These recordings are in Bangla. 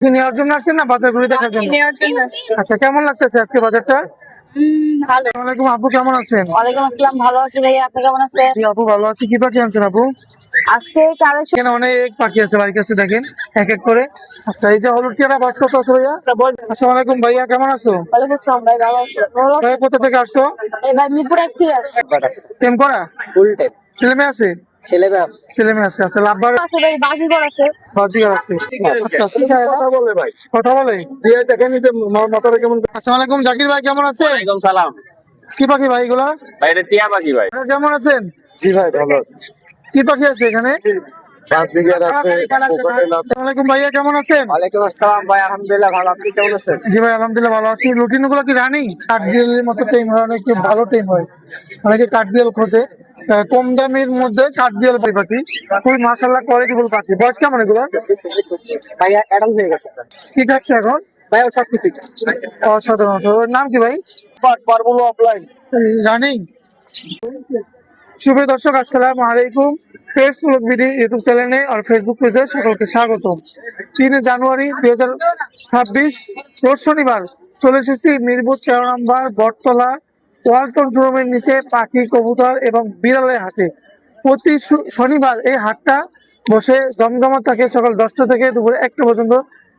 কি নেওয়ার জন্য আসছেন না? বাজার ঘুরে দেখার জন্য। আচ্ছা কেমন লাগতেছে আজকে বাজারটা? আপু কেমন আছেন? ওয়ালাইকুম আসসালাম ভালো আছি ভাইয়া। আপনি কেমন আছেন? জি আপু ভালো আছি। কি পাখি আনছেন আপু? আজকে এখানে অনেক পাখি আছে বাড়ির কাছে দেখেন এক এক করে। আচ্ছা এই যে হলুদ টিয়ারা বাস কত আছে ভাইয়া? আসসালামু আলাইকুম ভাইয়া কেমন আছো? ওয়ালাইকুম আসসালাম ভাই ভালো আছি। ভাই কোথা থেকে আসছো? এই ভাই মিরপুর থেকে আসছি। টেম করা? ফুল টাইম ছেলে মেয়ে আছে? ছেলে বাপ ছেলে মেয়ে আছে আচ্ছা লাভবার। আছে ভাই বাজিগর আছে। বাজিগার আছে। ঠিক আছে। কথা বলে ভাই। কথা বলে। জি দেখেন যে মা- কেমন আসসালামু আলাইকুম জাকির ভাই কেমন আছেন? ওয়ালাইকুম সালাম। কি পাখি ভাই এগুলা? ভাই এটা টিয়া পাখি ভাই। কেমন আছেন? জি ভাই ভালো আছে। কি পাখি আছে এখানে? বাসিগার আছে কোকাটেল আছে আসসালামু ভাইয়া কেমন আছেন? ওয়ালাইকুম আসসালাম ভাই আলহামদুলিল্লাহ ভালো। আপনি কেমন আছেন? জি ভাই আলহামদুলিল্লাহ ভালো আছি। কি রানিং? কাঠবিড়ালের মতো টেম হয় অনেক ভালো টেম হয়। অনেকে কাঠবিড়াল খোঁজে। কম দামের মধ্যে কাঠবিড়াল পাখি পাখি। খুবই মাসাল্লাহ কোয়ালিটিফুল পাখি। বয়স কেমন এগুলো? ভাই অ্যাডাল হয়ে গেছে। কি খাচ্ছে এখন? ভাই সব কিছু অসাধারণ নাম কি ভাই? পারব অফলাইন রানিং। শুভ দর্শক, আসসালামু আলাইকুম। পেজ ব্লগ বিডি ইউটিউব চ্যানেলে আর ফেসবুক পেজে সকলকে স্বাগত। তিন জানুয়ারি দুই হাজার ছাব্বিশ শনিবার চলে এসেছি মিরপুর তেরো নম্বর বটতলা ওয়ালটন শোরুমের নিচে পাখি, কবুতর এবং বিড়ালের হাটে। প্রতি শনিবার এই হাটটা বসে জমজমাট থাকে সকাল দশটা থেকে দুপুর একটা পর্যন্ত।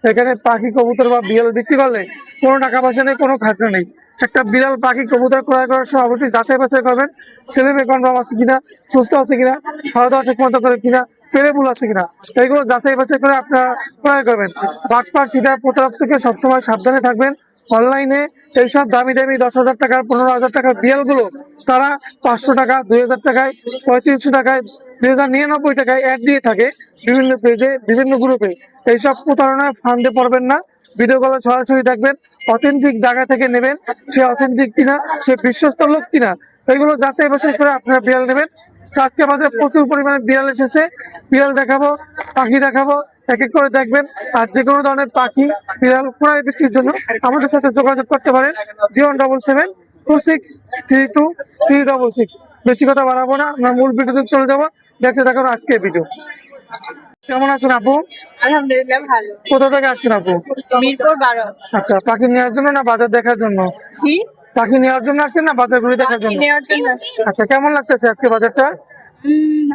এখানে পাখি কবুতর বা বিড়াল বিক্রি করলে কোনো টাকা পয়সা নেই, কোনো খাজনা নেই। একটা বিড়াল পাখি কবুতর ক্রয় করার সময় অবশ্যই যাচাই বাছাই করবেন, ছেলে মেয়ে কনফার্ম আছে কিনা, সুস্থ আছে কিনা খাওয়া দাওয়া ঠিক মতো করে কিনা পেরেবুল আছে কিনা, এইগুলো যাচাই বাছাই করে আপনারা ক্রয় করবেন। বাটপার সিটার প্রতারক থেকে সবসময় সাবধানে থাকবেন। অনলাইনে এইসব দামি দামি দশ হাজার টাকার, পনেরো হাজার টাকার বিড়ালগুলো তারা পাঁচশো টাকা, দুই হাজার টাকায়, পঁয়ত্রিশশো টাকায় দুই হাজার নিরানব্বই টাকায় অ্যাড দিয়ে থাকে বিভিন্ন পেজে বিভিন্ন গ্রুপে এইসব প্রতারণায় ফান্ডে পড়বেন না। ভিডিও কলে সরাসরি দেখবেন অথেন্টিক জায়গা থেকে নেবেন সে অথেন্টিক কিনা, সে বিশ্বস্ত লোক কিনা। এগুলো যাচাই বাছাই করে আপনারা বিড়াল নেবেন। আজকে বাজারে প্রচুর পরিমাণে বিড়াল এসেছে। বিড়াল দেখাবো, পাখি দেখাবো, এক এক করে দেখবেন। আর যে কোনো ধরনের পাখি, বিড়াল ক্রয় বিক্রির জন্য আমাদের সাথে যোগাযোগ করতে পারেন। Zero double seven two six three two three double six বেশি কথা বাড়াবো না। আমরা মূল ভিডিওতে চলে যাব। দেখতে থাকুন আজকে ভিডিও কেমন আছেন আপু? আলহামদুলিল্লাহ ভালো। কোথা থেকে আসছেন আপু? মিরপুর বারো। আচ্ছা পাখি নেওয়ার জন্য না বাজার দেখার জন্য? পাখি নেওয়ার জন্য আসছেন না বাজার ঘুরে দেখার জন্য। আচ্ছা কেমন লাগতেছে আজকে বাজারটা?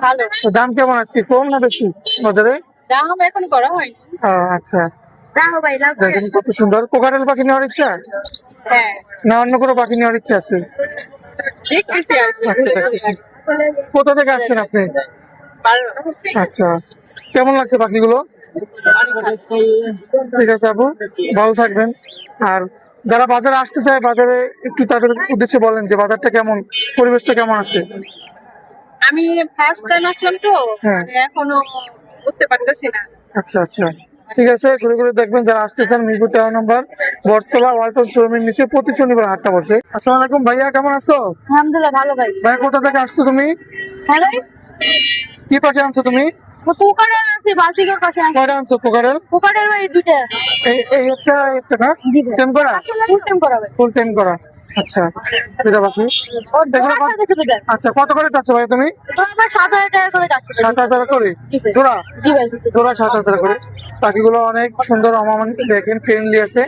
ভালো। দাম কেমন আজকে? কম না বেশি বাজারে? দাম এখন করা হয়নি। আচ্ছা। দেখেন কত সুন্দর। কোকারেল পাখি নেওয়ার ইচ্ছা? হ্যাঁ। না অন্য কোনো পাখি নেওয়ার ইচ্ছা আছে? দেখতেছি আচ্ছা। কোথা থেকে আসছেন আপনি? আচ্ছা। কেমন লাগছে পাখিগুলো? ঠিক আছে আপু। ভালো থাকবেন। আর যারা বাজারে আসতে চায় বাজারে একটু তাদের উদ্দেশ্যে বলেন যে বাজারটা কেমন পরিবেশটা কেমন আছে? আমি ফার্স্ট টাইম আসলাম তো হ্যাঁ। মানে এখনও বুঝতে পারতেছি না। আচ্ছা আচ্ছা। ঠিক আছে ঘুরে ঘুরে দেখবেন যারা আসতে চান মিরপুর তেরো নম্বর বর্তমান ওয়ালটন শোরুমের নিচে প্রতি শনিবার হাটটা বসে। আসসালাম আলাইকুম ভাইয়া কেমন আছো? আলহামদুলিল্লাহ ভালো ভাই। ভাইয়া কোথা থেকে আসছো তুমি? হ্যাঁ কি পাখি আনছো তুমি? পোকারের আছে বালতিকের কাছে আছে। কয়টা আনছো পোকারেল পোকারের ভাই দুটো এই এই একটা একটা না? টেম করা? ফুল টাইম করাবে ফুল টাইম করা। আচ্ছা কত- আচ্ছা করে চাচ্ছ ভাই তুমি? সাত হাজার টাকা করে যাচ্ছে। সাত হাজার করে? জোড়া? জোড়া সাত হাজার করে। পাখিগুলো অনেক সুন্দর অমামান দেখেন ফ্রেন্ডলি আছে।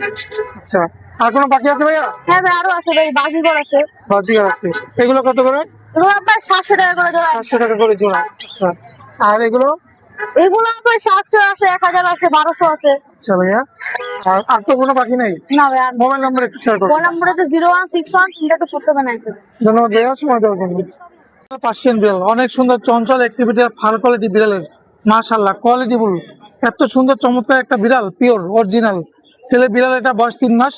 আচ্ছা আর কোনো পাখি আছে ভাইয়া? হ্যাঁ ভাই আরও আছে ভাই বাজিগর আছে। বাজিগার আছে। এগুলো কত করে? এগুলো আপনার সাতশো টাকা করে জোড়া। সাতশো টাকা করে জোড়া। আচ্ছা আর এগুলো? এগুলো আপনার সাতশো আছে এক হাজার আছে বারোশো আছে। আচ্ছা ভাইয়া আর আর তো কোনো পাখি নেই? না ভাই আর মোবাইল নাম্বার একটু শেয়ার করুন ফোন নাম্বার আছে জিরো ওয়ান সিক্স ওয়ান তিনটা তো ছশো ধন্যবাদ ভাইয়া সময় দেওয়ার জন্য। পার্সিয়ান বিড়াল অনেক সুন্দর চঞ্চল অ্যাক্টিভিটি ভালো কোয়ালিটি বিড়ালের। মাশাল্লাহ কোয়ালিটি ফুল এত সুন্দর চমৎকার একটা বিড়াল পিওর অরিজিনাল ছেলে বিড়াল এটা বয়স তিন মাস।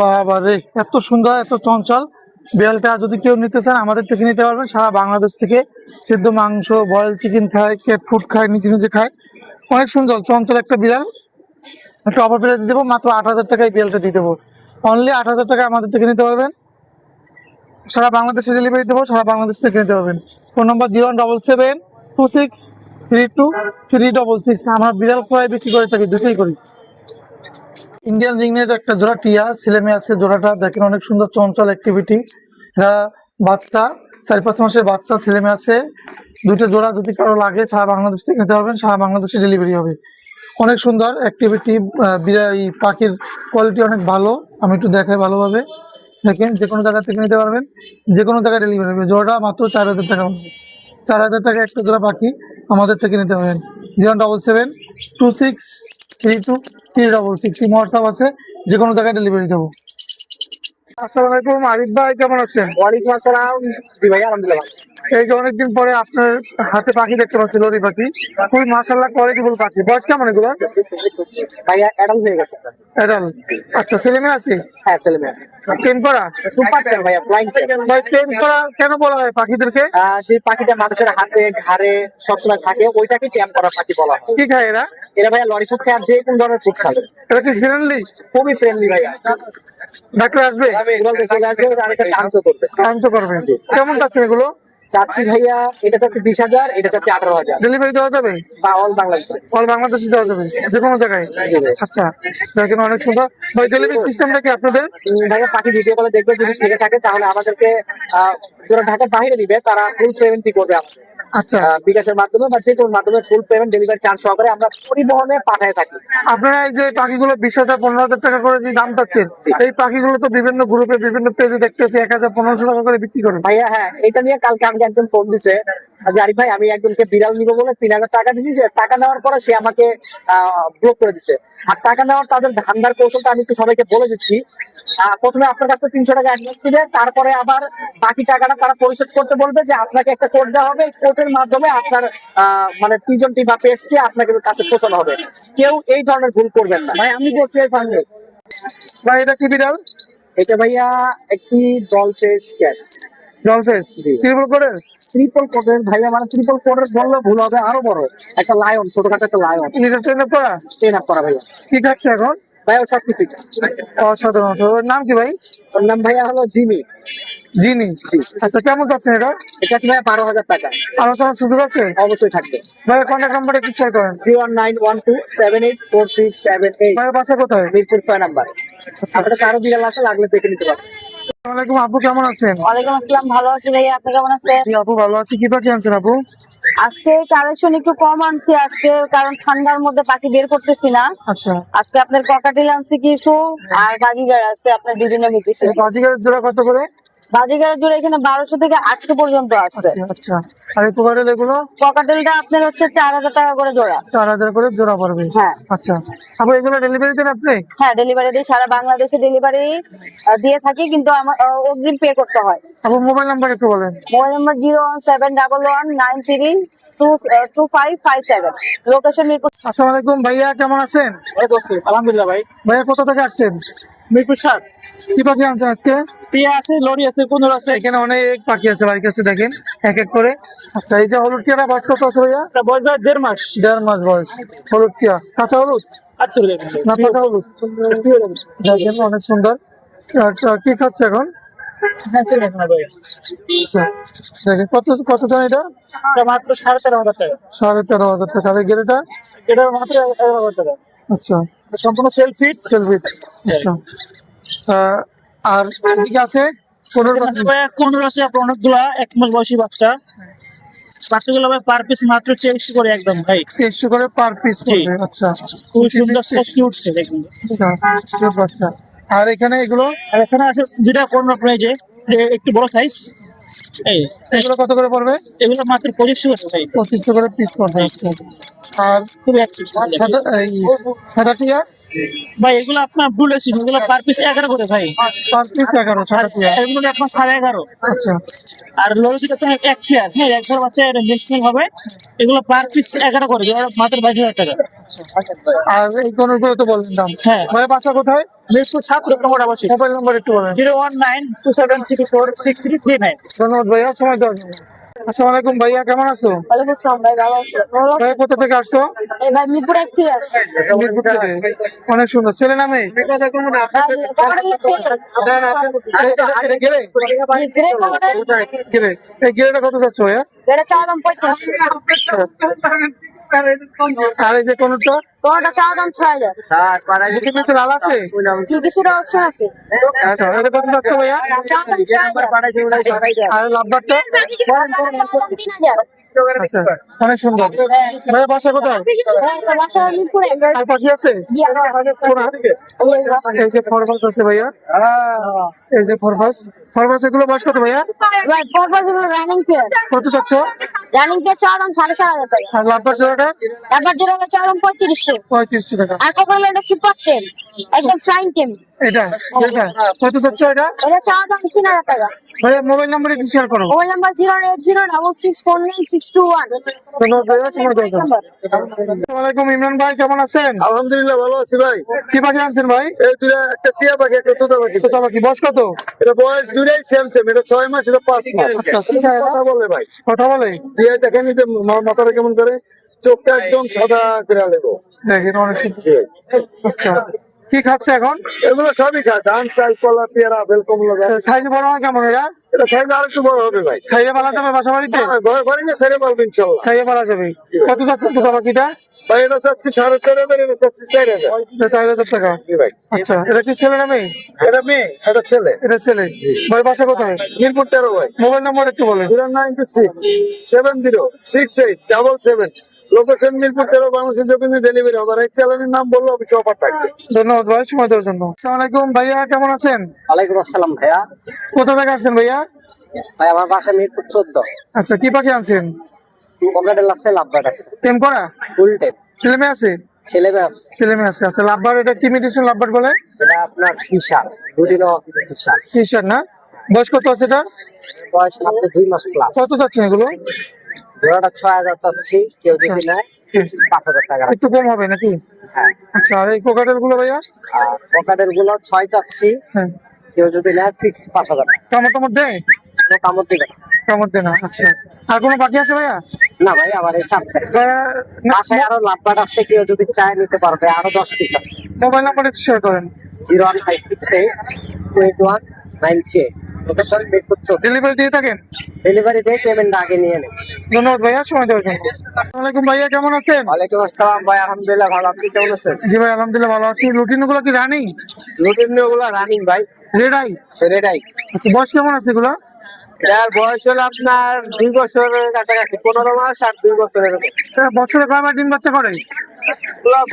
বাবা রে এত সুন্দর এত চঞ্চল। বিড়ালটা যদি কেউ নিতে চান, আমাদের থেকে নিতে পারবেন। সারা বাংলাদেশ থেকে সিদ্ধ মাংস বয়েল চিকেন খায় ক্যাট ফুড খায় নিচে নিজে খায়। অনেক সুন্দর, চঞ্চল একটা বিড়াল। একটা অফার প্রাইস দেবো, মাত্র আট হাজার টাকায় বিড়ালটা দিয়ে দেবো। অনলি আট হাজার টাকা আমাদের থেকে নিতে পারবেন। সারা বাংলাদেশে ডেলিভারি দেবো, সারা বাংলাদেশ থেকে নিতে পারবেন। Phone number zero double seven two six three two three double six. আমরা বিড়াল ক্রয় বিক্রি করে থাকি, দুটোই করি। ইন্ডিয়ান রিংনেট একটা জোড়া টিয়া, ছেলে মেয়ে আছে জোড়াটা, দেখেন অনেক সুন্দর চঞ্চল অ্যাক্টিভিটি এরা বাচ্চা, চার পাঁচ মাসের বাচ্চা, ছেলে মেয়ে আছে। দুটো জোড়া যদি কারও লাগে, সারা বাংলাদেশ থেকে নিতে পারবেন, সারা বাংলাদেশে ডেলিভারি হবে। অনেক সুন্দর অ্যাক্টিভিটি পাখির কোয়ালিটি অনেক ভালো। আমি একটু দেখাই ভালোভাবে। দেখেন যে কোনো জায়গা থেকে নিতে পারবেন যে কোনো জায়গায় ডেলিভারি হবে। জোড়াটা মাত্র চার হাজার টাকা। চার হাজার টাকা একটা জোড়া পাখি আমাদের থেকে নিতে পারেন। Zero double seven two six three two three double six এই হোয়াটসঅ্যাপ আছে যে কোনো জায়গায় ডেলিভারি দেবো। আসসালামু আলাইকুম আরিফ ভাই কেমন আছেন? ওয়ালাইকুম আসসালাম। জি ভাই আলহামদুলিল্লাহ। এই যে অনেকদিন পরে আপনার হাতে পাখি দেখতে পাচ্ছি লরি পাখি। খুবই মাসাল্লাহ কোয়ালিটিফুল পাখি। বয়স কেমন এগুলো? ভাইয়া হয়ে গেছে। আচ্ছা ছেলে মেয়ে আছে? হ্যাঁ ছেলে মেয়ে আছে। টেন করা? সুপার টেন ভাইয়া ফ্লাইং ভাই টেন করা কেন বলা হয় পাখিদেরকে? আহ, পাখিটা মানুষের হাতে ঘাড়ে সবসময় থাকে ওইটাকে ট্যাম করা পাখি বলা হয়। কি খায় এরা? এরা ভাইয়া লরি ফুড খায় আর যে কোন ধরনের ফুড খাবে। এটা কি ফ্রেন্ডলি খুবই ফ্রেন্ডলি ভাইয়া। ডাক্তার আসবে? আসবে আর একটা ডান্সও করবে। কেমন চাচ্ছেন এগুলো? চাচ্ছি ভাইয়া এটা চাচ্ছি বিশ হাজার এটা চাচ্ছি আঠারো হাজার। ডেলিভারি দেওয়া যাবে? অল বাংলাদেশে অল বাংলাদেশে দেওয়া যাবে যে কোনো জায়গায়। আচ্ছা দেখেন অনেক সুন্দর। ভাই ডেলিভারি সিস্টেমটা কি আপনাদের? ভাইয়া পাখি ভিডিও কলে দেখবে যদি থেকে থাকে তাহলে আমাদেরকে আহ, যারা ঢাকার বাইরে দিবে তারা ফুল পেমেন্টই করবে আমাদের। আচ্ছা। বিকাশের মাধ্যমে বা যে কোনো মাধ্যমে ফুল পেমেন্ট ডেলিভারি চার্জ সহকারে আমরা পরিবহনে পাঠায় থাকি। আপনারা এই যে পাখিগুলো বিশ হাজার পনেরো হাজার টাকা করে যে দাম চাচ্ছেন এই পাখিগুলো তো বিভিন্ন গ্রুপে বিভিন্ন পেজে দেখতেছি এক হাজার পনেরোশো টাকা করে বিক্রি করেন। ভাইয়া হ্যাঁ এটা নিয়ে কালকে আমাকে একজন ফোন দিছে। যে আরিফ ভাই আমি একজনকে বিড়াল নিবো বলে তিন হাজার টাকা দিছি টাকা নেওয়ার পরে সে আমাকে ব্লক করে দিছে। আর টাকা নেওয়ার তাদের ধান্দার কৌশলটা আমি একটু সবাইকে বলে দিচ্ছি। প্রথমে আপনার কাছ থেকে তিনশো টাকা অ্যাডভান্স দিবে তারপরে আবার বাকি টাকাটা তারা পরিশোধ করতে বলবে যে আপনাকে একটা কোড দেওয়া হবে কোডের মাধ্যমে আপনার মানে পিজনটি বা পেটসটি আপনাকে কাছে পৌঁছানো হবে। কেউ এই ধরনের ভুল করবেন না। ভাই আমি করছি এই ফান্ডে। ভাই এটা কি বিড়াল? এটা ভাইয়া একটি দল ফেস ক্যাট জলফেস জি। ট্রিপল করে ট্রিপল কোডের ভাইয়া মানে ট্রিপল কোডের বললে ভুল হবে আরও বড়। একটা লায়ন ছোটখাটো একটা লায়ন লিটার ট্রেনে পড়া ট্রেন আপ করা ভাইয়া। কি খাচ্ছে এখন? ভাইয়া ওর সব কিছু অসাধারণ অসাধারণ। নাম কি ভাই? ওর নাম ভাইয়া হলো জিমি। জিনি আচ্ছা কেমন যাচ্ছেন এটা? এটা আছে ভাইয়া বারো হাজার টাকা। আলোচনার সুযোগ আছে? অবশ্যই থাকবে। ভাই কন্ট্যাক্ট নাম্বার একটু শেয়ার করেন zero one nine one two seven eight four six seven eight. ভাই বাসা কোথায়? মিরপুর ছয় নাম্বার। আপনার কাছে আরও বিড়াল আছে লাগলে দেখে নিতে পারবেন ওয়ালাইকুম আপু কেমন আছেন? ওয়ালাইকুম আসসালাম ভালো আছি ভাইয়া আপনি কেমন আছেন? আপু ভালো আছি। কি পাখি আনছেন আপু? আজকে কালেকশন একটু কম আনছি আজকে কারণ ঠান্ডার মধ্যে পাখি বের করতেছি না। আচ্ছা। আজকে আপনার ককাটিল আনছি কিছু আর বাজিগার আছে আপনার বিভিন্ন বিক্রি বাজিগারের জোড়া কত করে? বাজিগারের জোড়া এখানে বারোশো থেকে আটশো পর্যন্ত আছে। আচ্ছা আচ্ছা। আর এই এগুলো? ককাটেলটা আপনার হচ্ছে চার হাজার টাকা করে জোড়া। চার হাজার করে জোড়া পড়বে। হ্যাঁ। আচ্ছা। আপু এগুলো ডেলিভারি দেন আপনি? হ্যাঁ ডেলিভারি দিয়ে সারা বাংলাদেশে ডেলিভারি দিয়ে থাকি কিন্তু আমার অগ্রিম পে করতে হয়। আপু মোবাইল নাম্বার একটু বলেন। Mobile number zero one seven double one nine three two two five five seven. Location Mirpur ভাইয়া কেমন আছেন? আলহামদুলিল্লাহ ভাই। ভাইয়া কোথা থেকে আসছেন? মিরপুর সাত কি পাখি আনছেন আজকে? টিয়া আছে লরি আছে কোন আছে। এখানে অনেক পাখি আছে বাড়ির কাছে দেখেন এক এক করে। আচ্ছা এই যে হলুদ টিয়াটা বয়স কত আছে ভাইয়া? বয়স দেড় মাস। দেড় মাস বয়স। হলুদ টিয়া। কাঁচা হলুদ? আচ্ছা না পাকা হলুদ। দেখেন অনেক সুন্দর। আচ্ছা, কি খাচ্ছে এখন? আচ্ছা দেখেন কত কত চান এটা? মাত্র সাড়ে তেরো হাজার টাকা। সাড়ে তেরো হাজার টাকা। আর এটা মাত্র এগারো হাজার টাকা। আচ্ছা। সম্পূর্ণ সেলফি সেলফি আচ্ছা। আর এদিকে আছে পনেরো আছে অনেকগুলা এক মাস বয়সী বাচ্চা। বাচ্চাগুলো ভাই পার পিস মাত্র করে একদম ভাই। তেইশশো করে পার পিস আচ্ছা। খুব সুন্দর আচ্ছা, আছে। আর এখানে এগুলো? আর এখানে আছে কোন প্রাইজে একটু বড় সাইজ এই এগুলো কত করে পড়বে? এগুলো মাত্র পঁচিশশো করে পঁচিশশো করে পিস পড়বে। আর খুবই সাদা টিয়া? ভাই এগুলো আপনার ব্লু লেসিন এগুলো পার পিস এগারো করে ভাই। পার পিস এগারো সাদা টিয়া। এগুলো আপনার সাড়ে এগারো। আচ্ছা। আর লোলসিটা তো এক হ্যাঁ বাচ্চা এটা মিক্সিং হবে। এগুলো পার পিস এগারো করে মাত্র বাইশ হাজার টাকা। আর এই কোনগুলো তো দাম হ্যাঁ। ভাই বাচ্চা কোথায়? মিরপুর সাত রকম বসে মোবাইল নাম্বার একটু বলেন। Zero one nine two seven six four six three three nine. ধন্যবাদ ভাইয়া সময় দেওয়ার আসসালামু আলাইকুম ভাইয়া কেমন আছো? ওয়ালাইকুম আসসালাম ভাই ভালো আছি। ভাই কোথা থেকে আসছো? এই ভাই মিরপুর থেকে আসছি। মিরপুর থেকে। অনেক সুন্দর। ছেলে নামে এই? গেরেটা কত যাচ্ছ ভাইয়া? এটা চা দাম পঁয়ত্রিশশো আর এই যে কোনটা? কোনটা চা দাম ছয় হাজার। লাল আছে? অপশন আছে। আচ্ছা এটা কত যাচ্ছ ভাইয়া? চা দাম ছয় হাজার। আর লাভবারটা? তিন হাজার। আচ্ছা অনেক সুন্দর। বাসা কোথায়? আর পাখি আছে। এই যে আছে ভাইয়া। এই যে ফরমাস ফরমাস এগুলো বয়স কত ভাইয়া? ভাই রানিং পেয়ার কত চাচ্ছ? রানিং পেয়ার চাওয়া দাম সাড়ে চার হাজার টাকা আর লাভবার জোড়াটা তারপর যেটা চাওয়া দাম পঁয়ত্রিশশো। পঁয়ত্রিশশো টাকা। আর কপাল এটা সুপার টেম একদম ফ্লাইং টেম এটা এটা কত চাচ্ছ এটা? এটা চাওয়া দাম তিন হাজার টাকা। ভাইয়া মোবাইল নাম্বার একটু শেয়ার করো। Mobile number zero eight zero double six four nine six two one Imran ভাই কেমন আছেন? আলহামদুলিল্লাহ ভালো আছি ভাই। কি পাখি আনছেন ভাই? এই দুটা একটা টিয়া পাখি একটা তোতা পাখি। কোথা পাখি। বয়স কত? এটা বয়স দুটাই সেম সেম এটা ছয় মাস এটা পাঁচ মাস। আচ্ছা। কথা বলে ভাই। কথা বলে। যে দেখেন যে মাথাটা কেমন করে? চোখটা একদম সাদা করে লেগো দেখেন অনেক আচ্ছা কি খাচ্ছে এখন? এগুলো সবই খায় ধান চাল কলা পেয়ারা আপেল কমলা গাছ। সাইজ বড় হয় কেমন এরা এটা সাইজ আর একটু বড় হবে ভাই। সাইজে পালা যাবে বাসা বাড়িতে হ্যাঁ, ঘরে ঘরে না ছেড়ে পারব ইনশাল্লাহ। সাইজে পালা যাবে। কত চাচ্ছেন পাখিটা ভাই এটা চাচ্ছি সাড়ে চার হাজার এটা চাচ্ছি চার হাজার। এটা চার হাজার টাকা? জি ভাই। আচ্ছা এটা কি ছেলে না মেয়ে? এটা মেয়ে এটা ছেলে। এটা ছেলে। ভাই বাসা কোথায়? মিরপুর তেরো ভাই। মোবাইল নাম্বার একটু বলেন। Zero nine two six seven zero six eight double seven. Location Mirpur তেরো বাংলাদেশের ডেলিভারি হবে। আর এই চ্যানেলের নাম বললে অফিসে অফার থাকবে। ধন্যবাদ ভাই সময় দেওয়ার জন্য। আসসালামু আলাইকুম। ভাইয়া কেমন আছেন? ওয়ালাইকুম আসসালাম ভাইয়া। কোথা থেকে আসছেন ভাইয়া? ভাই আমার বাসা মিরপুর চোদ্দ। আচ্ছা কি পাখি আনছেন? পকেটে লাগছে লাভবার আছে। টেম করা? ফুল টেপ ছেলে মেয়ে আছে? ছেলে মেয়ে আছে। ছেলে মেয়ে আছে। আচ্ছা লাভবার এটা কি মিউটেশন লাভবার বলে? এটা আপনার ফিশার দুদিনও ফিশার। ফিশার না? বয়স কত আছে এটা বয়স মাত্র দুই মাস প্লাস কত চাচ্ছেন এগুলো? জোড়াটা ছয় হাজার চাচ্ছি কেউ যদি নেয় পাঁচ হাজার টাকা একটু কম হবে নাকি? হ্যাঁ। আচ্ছা আর এই কোকাটেলগুলো ভাইয়া গুলো ছয় চাচ্ছি হ্যাঁ। কেউ যদি নেয় ফিক্সড পাঁচ হাজার টাকা। কামড় টামড় দেয়? কামড় দিবে না। কামড় দেয় না আচ্ছা। আর কোনো বাকি আছে ভাইয়া? না ভাই আমার এই চারটে বাসায় আরও লাভবাট আছে কেউ যদি চায় নিতে পারবে আরও দশ পিস আছে। মোবাইল নাম্বার একটু শেয়ার করেন। Zero one five six eight two eight one nine three eight location Mirpur চোদ্দ। ডেলিভারি দিয়ে থাকেন? ডেলিভারি দিয়ে পেমেন্ট আগে নিয়ে নেই ধন্যবাদ ভাইয়া সময় দেওয়ার জন্য। আসসালামু আলাইকুম ভাইয়া কেমন আছেন? ওয়ালাইকুম আসসালাম ভাই আলহামদুলিল্লাহ ভালো আপনি কেমন আছেন? জি ভাই আলহামদুলিল্লাহ ভালো আছি। লুটিনগুলো কি রানিং রুটিনগুলো রানিং ভাই। রেড আই সেটাই আচ্ছা বয়স কেমন আছে এগুলো? এর বয়স হলো আপনার দুই বছরের কাছাকাছি পনেরো মাস আর দুই বছরের বছরে কয়বার ডিম বাচ্চা করে?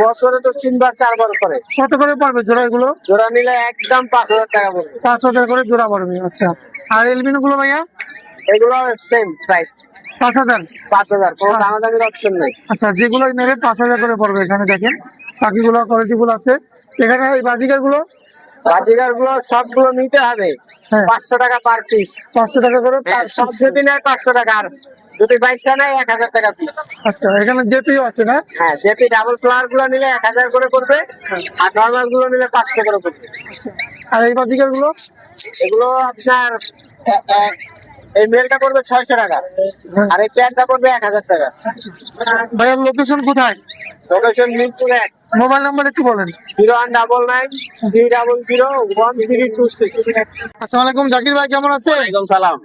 বছরে তো তিনবার চারবার করে। কত করে পড়বে জোড়া এগুলো? জোড়া নিলে একদম পাঁচ হাজার টাকা পড়বে। পাঁচ হাজার করে জোড়া পড়বে আচ্ছা। আর এলবিনো গুলো ভাইয়া? এগুলো সেম প্রাইস পাঁচ হাজার? পাঁচ হাজার কোনো দামাদামির অপশন নেই। আচ্ছা যেগুলো নেবে পাঁচ হাজার করে পড়বে এখানে দেখেন। বাকিগুলো কোয়ালিটি গুলো আছে। এখানে এই বাজিকারগুলো বাজিগারগুলো সবগুলো নিতে হবে। হ্যাঁ। পাঁচশো টাকা পার পিস পাঁচশো টাকা করে per সব যদি নেয় পাঁচশো টাকা আর যদি বাইশা নেয় এক হাজার টাকা পিস আচ্ছা এখানে জেপিও আছে না? হ্যাঁ জেপি ডাবল ফ্লাওয়ারগুলো নিলে এক হাজার করে পড়বে আর নর্মালগুলো নিলে পাঁচশো করে পড়বে। আর এই বাজিগারগুলো এগুলো আপনার এই মেলটা পড়বে ছয়শো টাকা। আর এই প্যান্টটা পড়বে এক হাজার টাকা। ভাইয়ার লোকেশন কোথায়? লোকেশন মিরপুর এক। মোবাইল নাম্বার একটু বলেন। Zero one double nine three double zero one three two six. আসসালামু আলাইকুম জাকির ভাই কেমন আছে ওয়ালাইকুম সালাম।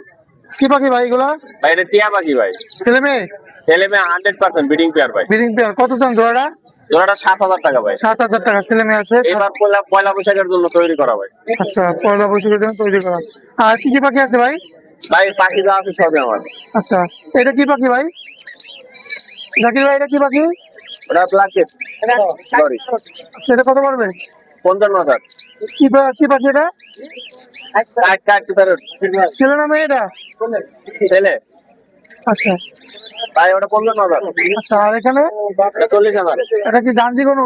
কি পাখি ভাই এগুলো? ভাই এটা টিয়া পাখি ভাই। ছেলে মেয়ে? ছেলে মেয়ে হান্ড্রেড পার্সেন্ট বিডিং পেয়ার ভাই। বিডিং পেয়ার কত চান জোড়াটা? জোড়াটা সাত হাজার টাকা ভাই। সাত হাজার টাকা ছেলে মেয়ে আছে। এবার পয়লা পয়লা বৈশাখের জন্য তৈরি করা ভাই। আচ্ছা পয়লা বৈশাখের জন্য তৈরি করা। আর কি কি পাখি আছে ভাই? ভাই পাখি যা আছে সবই আমার। আচ্ছা এটা কি পাখি ভাই? জাকির ভাই এটা কি পাখি? ওটা ব্ল্যাকেট সরি আচ্ছা এটা কত পড়বে পঞ্চান্ন হাজার। কি কি পাখি এটা? ছেলে না মেয়ে এটা? ছেলে। আচ্ছা। ভাই ওটা পঞ্চান্ন হাজার। আচ্ছা আর এখানে? চল্লিশ হাজার। এটা কি জানজি কোনো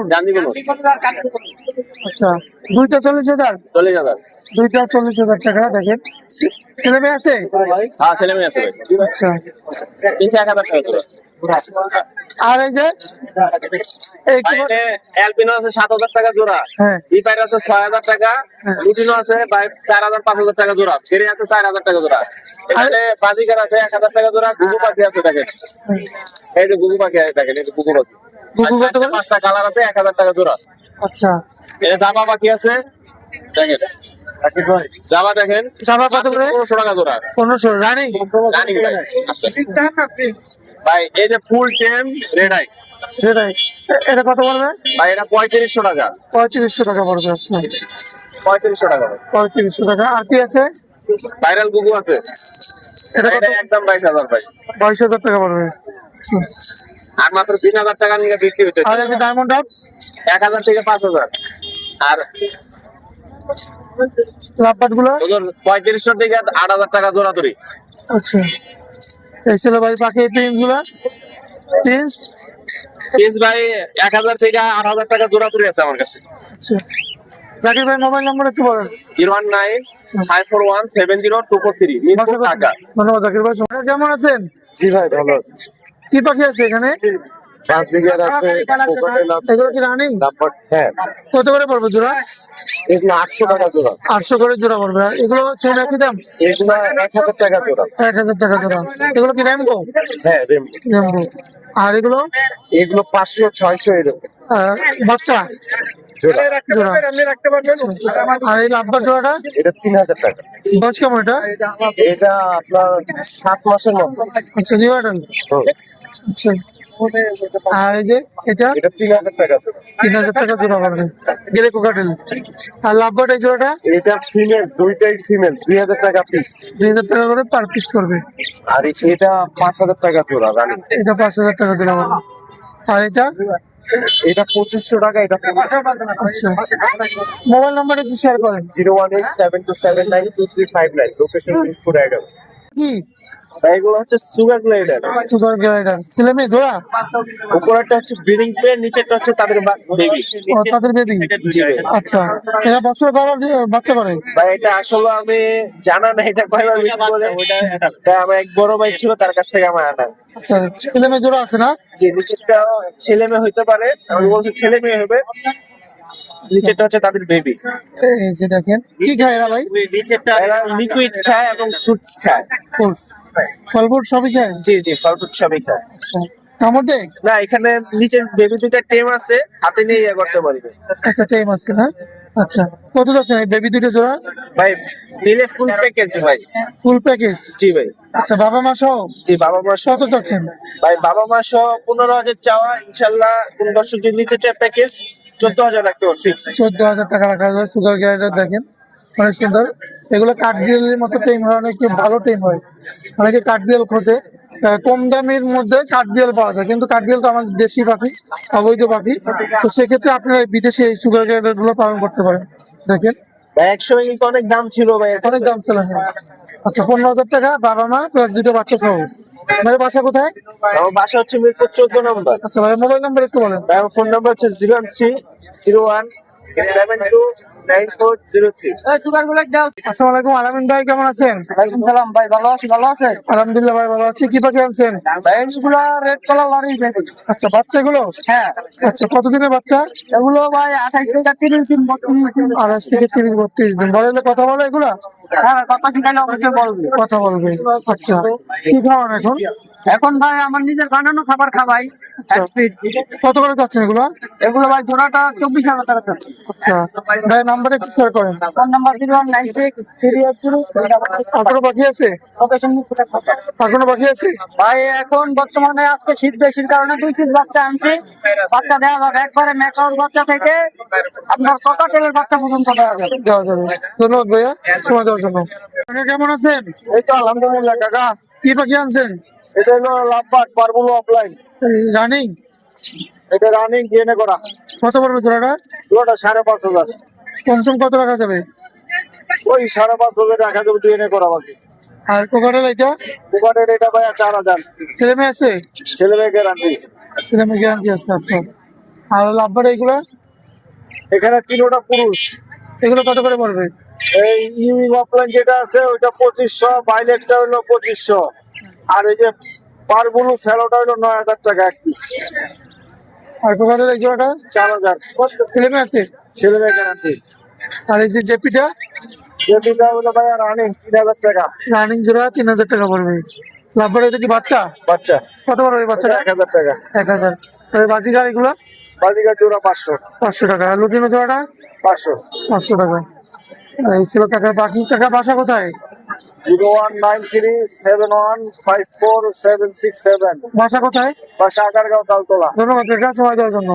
আচ্ছা দুইটা চল্লিশ হাজার? চল্লিশ হাজার। দুইটা চল্লিশ হাজার টাকা দেখেন। ছেলে মেয়ে আছে? হ্যাঁ ছেলে মেয়ে আছে। ভাই আচ্ছা। তিনশো এক হাজার টাকা জোড়া আর এই যে আছে সাত হাজার টাকা জোড়া। হ্যাঁ। আছে ছয় হাজার টাকা। লুটিনো আছে চার হাজার পাঁচ হাজার টাকা জোড়া। ফেরি আছে চার হাজার টাকা জোড়া। এখানে বাজিকার আছে এক হাজার টাকা জোড়া। গুগু পাখি আছে দেখেন। এই যে গুগু পাখি আছে এই গুগু পাখি। গুগু করে? পাঁচটা কালার আছে এক হাজার টাকা জোড়া। আচ্ছা। জামা পাখি আছে। দেখেন। জামা দেখেন? জামা কত করে? পনেরোশো টাকা জোড়া। পনেরোশো রানিং? ভাই। আচ্ছা। এই যে ফুল টেম রেড আই সেটাই এটা কত পড়বে? ভাই এটা পঁয়ত্রিশশো টাকা। পঁয়ত্রিশশো টাকা পড়বে আচ্ছা। পঁয়ত্রিশশো টাকা পঁয়ত্রিশশো টাকা। আর কি আছে? ভাইরাল গুগু আছে। এটা একদম বাইশ হাজার ভাই। বাইশ হাজার টাকা পড়বে। আচ্ছা। আর মাত্র তিন হাজার টাকা নিয়ে বিক্রি হচ্ছে আর ডায়মন্ড আপ এক হাজার থেকে পাঁচ হাজার। আর লাভবাটগুলো পঁয়ত্রিশশো থেকে আট হাজার টাকা জোড়া ধরি আচ্ছা। এই ছিল ভাই পাখি প্রিন্সগুলো প্রিন্স পিস ভাই এক হাজার থেকে আট হাজার টাকা জোড়া ধরি আছে আমার কাছে। আচ্ছা। জাকির ভাই মোবাইল নম্বর একটু বলেন। Zero one nine five four one seven zero two four three ধন্যবাদ জাকির ভাই। কেমন আছেন? জি ভাই ভালো আছে। কি পাখি আছে এখানে? বাসিগার আছে কোকাটেল আছে এগুলো কি রানিং হ্যাঁ। কত করে পড়বে জোড়া? এগুলো আটশো টাকা জোড়া। আটশো করে জোড়া পড়বে। এগুলো সেম একই দাম? এগুলো এক হাজার টাকা জোড়া। এক হাজার টাকা জোড়া। এগুলো কি র্যামবো হ্যাঁ আর এগুলো? এগুলো পাঁচশো ছয়শো এরকম। বাচ্চা? আর এই লাভবার জোড়াটা? এটা তিন হাজার টাকা। দশ কেমন এটা? এটা আপনার সাত মাসের মতো। আচ্ছা নিউ আচ্ছা। আর এই যে এটা এটা তিন হাজার টাকা তিন হাজার টাকা জোড়া পড়বে গেলে কোকাটেল আর লাভবাট এই জোড়াটা? এটা ফিমেল দুইটাই ফিমেল দুই হাজার টাকা পিস দুই হাজার টাকা করে পার পিস করবে। আর এটা পাঁচ হাজার টাকা জোড়া রানি এটা পাঁচ হাজার টাকা জোড়া পড়বে আর এটা? এটা পঁচিশশো টাকা এটা আচ্ছা। মোবাইল নাম্বার একটু শেয়ার করেন। Zero one eight seven two seven nine two three five nine. Location Mirpur এগারো কি? এগুলো হচ্ছে সুগার গ্লাইডার সুগার গ্রাইডার ছেলে মেয়ে জোড়া? উপরেরটা হচ্ছে ব্রিডিং পেয়ার নিচেরটা হচ্ছে তাদের বেবি তাদের বেবি আচ্ছা এরা বছর করার বাচ্চা করে? ভাই এটা আসলে আমি জানা না এটা কয়বার বিক্রি করে। তা আমার এক বড় ভাই ছিল তার কাছ থেকে আমার আনা। আচ্ছা ছেলে মেয়ে জোড়া আছে না? যে নিচেরটা ছেলে মেয়ে হইতে পারে। আমি বলছি ছেলে মেয়ে হবে। নিচেরটা হচ্ছে তাদের বেবি এই যে দেখেন কি খায় এরা ভাই? এরা লিকুইড খায় এবং ফ্রুটস খায়। ফ্রুটস ফল ফ্রুট সবই খায়? জি জি ফল ফ্রুট সবই খায়। আচ্ছা। কামড় না এখানে নিচের বেবি দুইটা টেম আছে হাতে নিয়ে ইয়ে করতে পারবে। আচ্ছা টাইম আছে না? আচ্ছা কত যাচ্ছে এই বেবি দুটো জোড়া? ভাই নিলে ফুল প্যাকেজ ভাই। ফুল প্যাকেজ জি ভাই। আচ্ছা বাবা মা সহ? জি বাবা মা কত চাচ্ছেন ভাই বাবা মা সহ পনেরো হাজার চাওয়া ইনশাল্লাহ কোন দর্শক যদি নিচে প্যাকেজ চোদ্দ হাজার রাখতে পারবে ফিক্স চোদ্দ হাজার টাকা রাখা যায় সুগার গ্রাইডার দেখেন। অনেক সুন্দর। এগুলো কাঠবিড়ালের মতো টেম হয় অনেক ভালো টেম হয়। অনেকে কাঠবিড়াল খোঁজে। কম দামের মধ্যে কাঠবিড়াল পাওয়া যায়। কিন্তু কাঠবিড়াল তো আমাদের দেশি পাখি অবৈধ পাখি। তো সেক্ষেত্রে আপনারা বিদেশে এই সুগারগুলো পালন করতে পারেন। দেখেন। একসময় কিন্তু অনেক দাম ছিল ভাই। অনেক দাম চলে হ্যাঁ। আচ্ছা পনেরো হাজার টাকা বাবা মা প্লাস দুটো বাচ্চা সহ। বাসা কোথায়? আমার বাসা হচ্ছে মিরপুর চোদ্দ নম্বর। আচ্ছা ভাই মোবাইল নাম্বার একটু বলেন। ফোন নাম্বার হচ্ছে zero three zero one seven two Alamin ভাই কেমন আছেন? ওয়ালাইকুম সালাম ভাই ভালো আছি ভালো আছেন? আলহামদুলিল্লাহ ভাই ভালো আছি। কি পাখি আনছেন? এগুলো রেড কালার লরি আচ্ছা বাচ্চাগুলো? হ্যাঁ। আচ্ছা কতদিনের বাচ্চা? এগুলো ভাই আঠাইশ থেকে তিরিশ দিন আড়াইশ থেকে তিরিশ বত্রিশ দিন। বলে কথা বলো এগুলা? হ্যাঁ কথা শিখাইলে অবশ্যই বলবে। কথা বলবে আচ্ছা। কি এখন? এখন ভাই আমার নিজের বানানো খাবার খাবাই। এক কত করে যাচ্ছেন এগুলো? এগুলো ভাই জোড়াটা চব্বিশ হাজার টাকা যাচ্ছে। আচ্ছা। ভাই নাম্বার একটু শেয়ার করেন। Phone number zero one nine six three eight zero. এখনও বাকি আছে? এখনও বাকি আছে? ভাই এখন বর্তমানে আজকে শীত বেশির কারণে দুই পিস বাচ্চা আনছি। বাচ্চা দেওয়া যাবে একবারে মেকাওর বাচ্চা থেকে আপনার ককাটেলের বাচ্চা পর্যন্ত দেওয়া যাবে? দেওয়া যাবে। ধন্যবাদ ভাইয়া। সময় দেওয়ার জন্য কাকা কেমন আছেন? এই তো আলহামদুলিল্লাহ কাকা। কি পাখি আনছেন? এটা হলো অফলাইন জানি এটা রানিং ডিএনএ করা। কত পড়বে জোড়াটা পুরোটা সাড়ে পাঁচ হাজার। কমসম কত রাখা যাবে? ওই সাড়ে পাঁচ হাজার রাখা যাবে ডিএনএ করা বাকি। আর এটা ভাইয়া চার হাজার। ছেলে মেয়ে আছে? ছেলে মেয়ে গ্যারান্টি ছেলে মেয়ে গ্যারান্টি আছে আচ্ছা। আর এখানে তিনোটা পুরুষ। এগুলো কত করে পড়বে? এই ইউইং অফলাইন যেটা আছে ওইটা পঁচিশশো বাইলেটটা হলো পঁচিশশো। আর এই যে পারবুলু ফেলোটা হলো নয় হাজার টাকা এক পিস আর কোকাটেল এই জোড়াটা চার হাজার। ছেলে মেয়ে আছে? ছেলে মেয়ে গ্যারান্টি আর এই যে জেপিটা? যেটা হলো ভাইয়া রানিং তিন হাজার টাকা। রানিং জোড়া তিন হাজার টাকা পড়বে। লাভবার এটা কি বাচ্চা? বাচ্চা। কত পড়বে এই বাচ্চাটা? এক হাজার টাকা। এক হাজার। আর এই বাজি গাড়িগুলো বালিকা জোড়া পাঁচশো। পাঁচশো টাকা। লুটিনো জোড়াটা? পাঁচশো। পাঁচশো টাকা। এই ছিল কাকার বাকি বাসা কোথায়? Zero one nine three seven one five four seven six seven. বাসা কোথায়? বাসা তালতলা ধন্যবাদ সময় দেওয়ার জন্য।